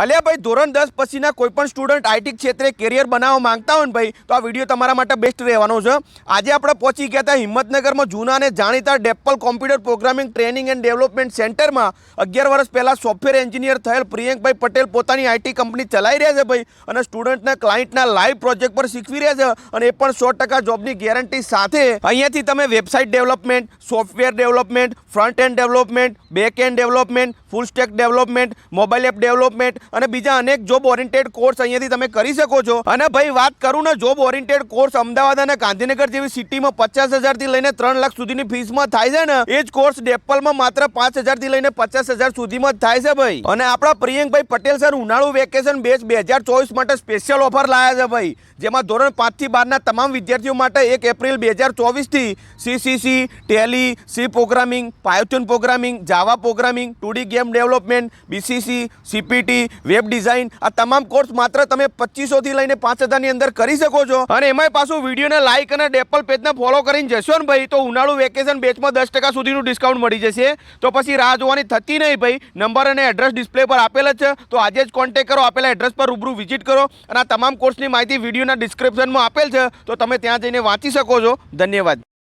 અલ્યા ભાઈ, ધોરણ દસ પછીના કોઈ પણ સ્ટુડન્ટ આઈટી ક્ષેત્રે કેરિયર બનાવવા માંગતા હોય ને ભાઈ, તો આ વીડિયો તમારા માટે બેસ્ટ રહેવાનો છે. આજે આપણે પહોંચી ગયા હતા હિંમતનગરમાં જૂના અને જાણીતા ડેપલ computer programming training and development સેન્ટરમાં. અગિયાર વર્ષ પહેલાં સોફ્ટવેર એન્જિનિયર થયેલ પ્રિયંકભાઈ પટેલ પોતાની આઈટી કંપની ચલાવી રહ્યા છે ભાઈ અને સ્ટુડન્ટના ક્લાયન્ટના લાઈવ પ્રોજેક્ટ પર શીખવી રહ્યા છે અને એ પણ સો ટકા જોબની ગેરંટી સાથે. અહીંયાથી તમે website development software development front end development back end development full stack development mobile app development અને બીજા અનેક જોબ ઓરિએન્ટેડ કોર્સ અહીંયાથી તમે કરી શકો છો. અને ભાઈ, વાત કરું ને જોબ ઓરિએન્ટેડ કોર્સ અમદાવાદ અને ગાંધીનગર જેવી સિટીમાં પચાસ હજારથી લઈને ત્રણ લાખ સુધીની ફીસમાં થાય છે ને, એ જ કોર્સ ડેપલમાં માત્ર પાંચ હજારથી લઈને પચાસ હજાર સુધીમાં થાય છે ભાઈ. અને આપણા પ્રિયંકભાઈ પટેલ સર ઉનાળુ વેકેશન બેચ બે હજાર ચોવીસ માટે સ્પેશિયલ ઓફર લાયા છે ભાઈ. જેમાં ધોરણ પાંચથી બારના તમામ વિદ્યાર્થીઓ માટે એક એપ્રિલ બે હજાર ચોવીસથી CCC Tally C programming Python programming Java programming two D game development BCC CPT web design, આ તમામ કોર્સ માત્ર તમે પચીસોથી લઈને પાંચ હજારની અંદર કરી શકો છો. અને એમાંય પાછું વિડીયોને લાઇક અને ડેપલ પેજને ફોલો કરીને જશો ને ભાઈ, તો ઉનાળુ વેકેશન બેચમાં દસ ટકા સુધીનું ડિસ્કાઉન્ટ મળી જશે. તો પછી રાહ જોવાની થતી નહીં ભાઈ નંબર અને એડ્રેસ ડિસ્પ્લે પર આપેલ જ છે. તો આજે જ કોન્ટેક્ટ કરો, આપેલા એડ્રેસ પર રૂબરૂ વિઝિટ કરો અને આ તમામ કોર્સની માહિતી વિડીયોના ડિસ્ક્રિપ્શનમાં આપેલ છે. તો તમે ત્યાં જઈને વાંચી શકો છો. ધન્યવાદ.